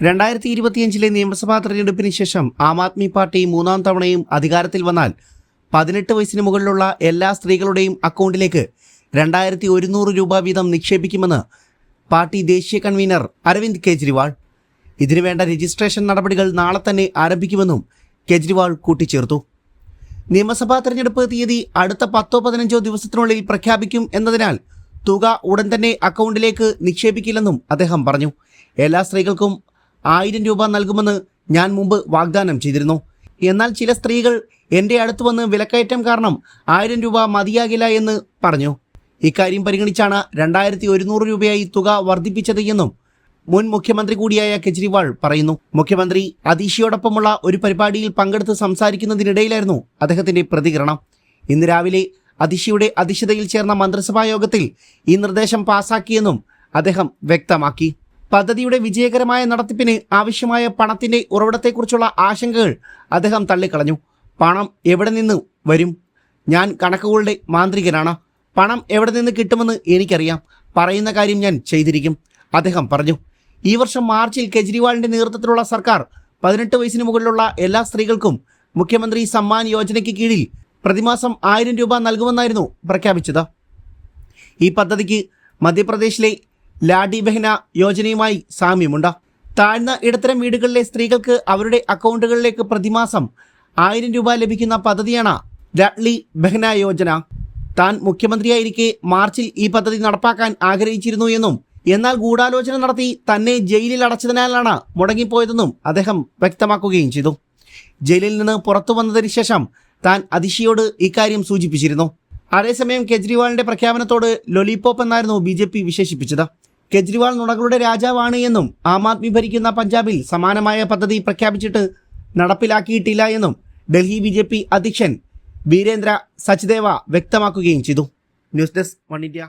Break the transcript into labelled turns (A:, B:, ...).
A: രണ്ടായിരത്തി ഇരുപത്തിയഞ്ചിലെ നിയമസഭാ തെരഞ്ഞെടുപ്പിന് ശേഷം ആം ആദ്മി പാർട്ടി മൂന്നാം തവണയും അധികാരത്തിൽ വന്നാൽ പതിനെട്ട് വയസ്സിന് മുകളിലുള്ള എല്ലാ സ്ത്രീകളുടെയും അക്കൗണ്ടിലേക്ക് രണ്ടായിരത്തി ഒരുന്നൂറ് രൂപ വീതം നിക്ഷേപിക്കുമെന്ന് പാർട്ടി ദേശീയ കൺവീനർ അരവിന്ദ് കെജ്രിവാൾ. ഇതിനുവേണ്ട രജിസ്ട്രേഷൻ നടപടികൾ നാളെ തന്നെ ആരംഭിക്കുമെന്നും കെജ്രിവാൾ കൂട്ടിച്ചേർത്തു. നിയമസഭാ തെരഞ്ഞെടുപ്പ് തീയതി അടുത്ത പത്തോ പതിനഞ്ചോ ദിവസത്തിനുള്ളിൽ പ്രഖ്യാപിക്കും എന്നതിനാൽ തുക ഉടൻ തന്നെ അക്കൗണ്ടിലേക്ക് നിക്ഷേപിക്കില്ലെന്നും അദ്ദേഹം പറഞ്ഞു. എല്ലാ സ്ത്രീകൾക്കും ആയിരം രൂപ നൽകുമെന്ന് ഞാൻ മുമ്പ് വാഗ്ദാനം ചെയ്തിരുന്നു. എന്നാൽ ചില സ്ത്രീകൾ എന്റെ അടുത്ത് വന്ന് വിലക്കയറ്റം കാരണം ആയിരം രൂപ മതിയാകില്ല എന്ന് പറഞ്ഞു. ഇക്കാര്യം പരിഗണിച്ചാണ് രണ്ടായിരത്തി ഒരുന്നൂറ് രൂപയായി തുക വർദ്ധിപ്പിച്ചത് എന്നും മുൻ മുഖ്യമന്ത്രി കൂടിയായ കെജ്രിവാൾ പറയുന്നു. മുഖ്യമന്ത്രി അതീഷിയോടൊപ്പമുള്ള ഒരു പരിപാടിയിൽ പങ്കെടുത്ത് സംസാരിക്കുന്നതിനിടയിലായിരുന്നു അദ്ദേഹത്തിന്റെ പ്രതികരണം. ഇന്ന് രാവിലെ അതിഷിയുടെ അധ്യക്ഷതയിൽ ചേർന്ന മന്ത്രിസഭാ യോഗത്തിൽ ഈ നിർദ്ദേശം പാസാക്കിയെന്നും അദ്ദേഹം വ്യക്തമാക്കി. പദ്ധതിയുടെ വിജയകരമായ നടത്തിപ്പിന് ആവശ്യമായ പണത്തിന്റെ ഉറവിടത്തെക്കുറിച്ചുള്ള ആശങ്കകൾ അദ്ദേഹം തള്ളിക്കളഞ്ഞു. പണം എവിടെ നിന്ന് വരും? ഞാൻ കണക്കുകളുടെ മാന്ത്രികനാണ്. പണം എവിടെ നിന്ന് കിട്ടുമെന്ന് എനിക്കറിയാം. പറയുന്ന കാര്യം ഞാൻ ചെയ്തിരിക്കും അദ്ദേഹം പറഞ്ഞു. ഈ വർഷം മാർച്ചിൽ കെജ്രിവാളിന്റെ നേതൃത്വത്തിലുള്ള സർക്കാർ പതിനെട്ട് വയസ്സിന് മുകളിലുള്ള എല്ലാ സ്ത്രീകൾക്കും മുഖ്യമന്ത്രി സമ്മാൻ യോജനയ്ക്ക് കീഴിൽ പ്രതിമാസം ആയിരം രൂപ നൽകുമെന്നായിരുന്നു പ്രഖ്യാപിച്ചത്. ഈ പദ്ധതിക്ക് മധ്യപ്രദേശിലെ ലാഡി ബെഹ്ന യോജനയുമായി സാമ്യമുണ്ട്. താഴ്ന്ന ഇടത്തരം വീടുകളിലെ സ്ത്രീകൾക്ക് അവരുടെ അക്കൗണ്ടുകളിലേക്ക് പ്രതിമാസം ആയിരം രൂപ ലഭിക്കുന്ന പദ്ധതിയാണ് ലാഡ്ലി ബെഹ്ന യോജന. താൻ മുഖ്യമന്ത്രിയായിരിക്കെ മാർച്ചിൽ ഈ പദ്ധതി നടപ്പാക്കാൻ ആഗ്രഹിച്ചിരുന്നു എന്നും എന്നാൽ ഗൂഢാലോചന നടത്തി തന്നെ ജയിലിൽ അടച്ചതിനാലാണ് മുടങ്ങിപ്പോയതെന്നും അദ്ദേഹം വ്യക്തമാക്കുകയും ചെയ്തു. ജയിലിൽ നിന്ന് പുറത്തു വന്നതിന് ശേഷം താൻ അതിഷിയോട് ഇക്കാര്യം സൂചിപ്പിച്ചിരുന്നു. അതേസമയം കെജ്രിവാളിന്റെ പ്രഖ്യാപനത്തോട് ലൊലിപോപ്പ് എന്നായിരുന്നു ബി വിശേഷിപ്പിച്ചത്. കെജ്രിവാൾ നുണകളുടെ രാജാവാണ് എന്നും ആം ആദ്മി ഭരിക്കുന്ന പഞ്ചാബിൽ സമാനമായ പദ്ധതി പ്രഖ്യാപിച്ചിട്ട് നടപ്പിലാക്കിയിട്ടില്ല എന്നും ഡൽഹി ബി ജെ പി അധ്യക്ഷൻ വീരേന്ദ്ര സച്ദേവ വ്യക്തമാക്കുകയും ചെയ്തു. News desk one India.